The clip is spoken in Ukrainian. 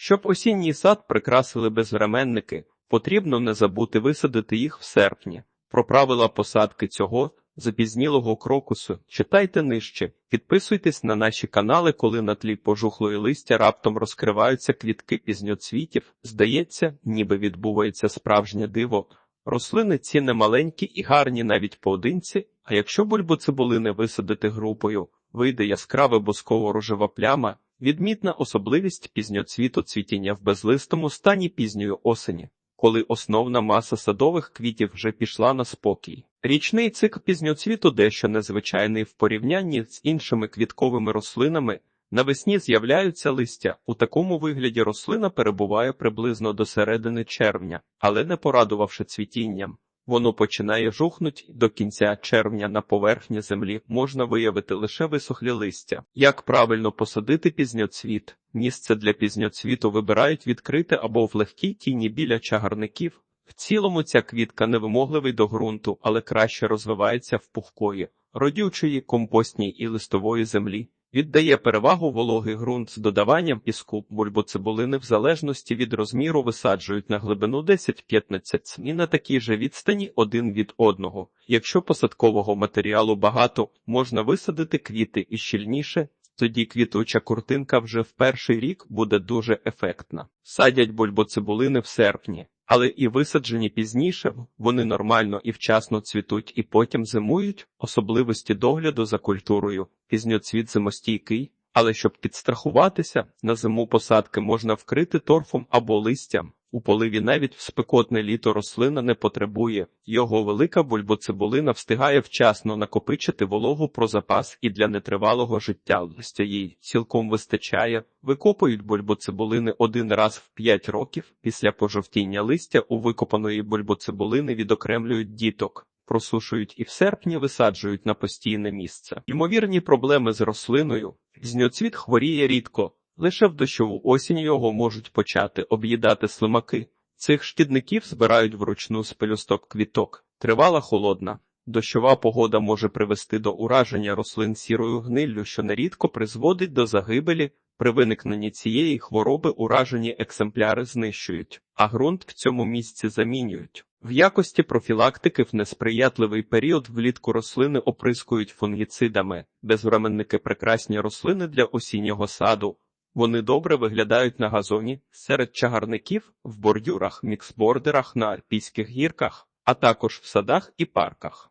Щоб осінній сад прикрасили безвременники, потрібно не забути висадити їх в серпні. Про правила посадки цього запізнілого крокусу читайте нижче. Підписуйтесь на наші канали, коли на тлі пожухлої листя раптом розкриваються квітки пізньоцвітів. Здається, ніби відбувається справжнє диво. Рослини ці не маленькі і гарні навіть поодинці, а якщо бульбоцибулини висадити групою, вийде яскрава босково-рожева пляма, відмітна особливість пізньоцвіту цвітіння в безлистому стані пізньої осені, коли основна маса садових квітів вже пішла на спокій. Річний цикл пізньоцвіту дещо незвичайний в порівнянні з іншими квітковими рослинами. Навесні з'являються листя. У такому вигляді рослина перебуває приблизно до середини червня, але не порадувавши цвітінням. Воно починає жухнуть до кінця червня на поверхні землі можна виявити лише висохлі листя. Як правильно посадити пізньоцвіт? Місце для пізньоцвіту вибирають відкрите або в легкій тіні біля чагарників. В цілому ця квітка невимогливий до ґрунту, але краще розвивається в пухкої, родючої, компостній і листової землі. Віддає перевагу вологий ґрунт з додаванням піску, бульбоцибулини в залежності від розміру висаджують на глибину 10-15 см на такій же відстані один від одного. Якщо посадкового матеріалу багато, можна висадити квіти і щільніше, тоді квітуча куртинка вже в перший рік буде дуже ефектна. Садять бульбоцибулини в серпні. Але і висаджені пізніше, вони нормально і вчасно цвітуть і потім зимують, особливості догляду за культурою, пізньоцвіт зимостійкий, але щоб підстрахуватися, на зиму посадки можна вкрити торфом або листям. У поливі навіть в спекотне літо рослина не потребує, його велика бульбоцибулина встигає вчасно накопичити вологу про запас і для нетривалого життя листя їй цілком вистачає. Викопують бульбоцибулини один раз в 5 років. Після пожовтіння листя у викопаної бульбоцибулини відокремлюють діток. Просушують і в серпні висаджують на постійне місце. Ймовірні проблеми з рослиною. Пізньоцвіт хворіє рідко. Лише в дощову осінь його можуть почати об'їдати слимаки. Цих шкідників збирають вручну з пелюсток квіток. Тривала холодна. Дощова погода може привести до ураження рослин сірою гниллю, що нерідко призводить до загибелі. При виникненні цієї хвороби уражені екземпляри знищують, а ґрунт в цьому місці замінюють. В якості профілактики в несприятливий період влітку рослини оприскують фунгіцидами, безвременники прекрасні рослини для осіннього саду. Вони добре виглядають на газоні, серед чагарників, в бордюрах, міксбордерах на альпійських гірках, а також в садах і парках.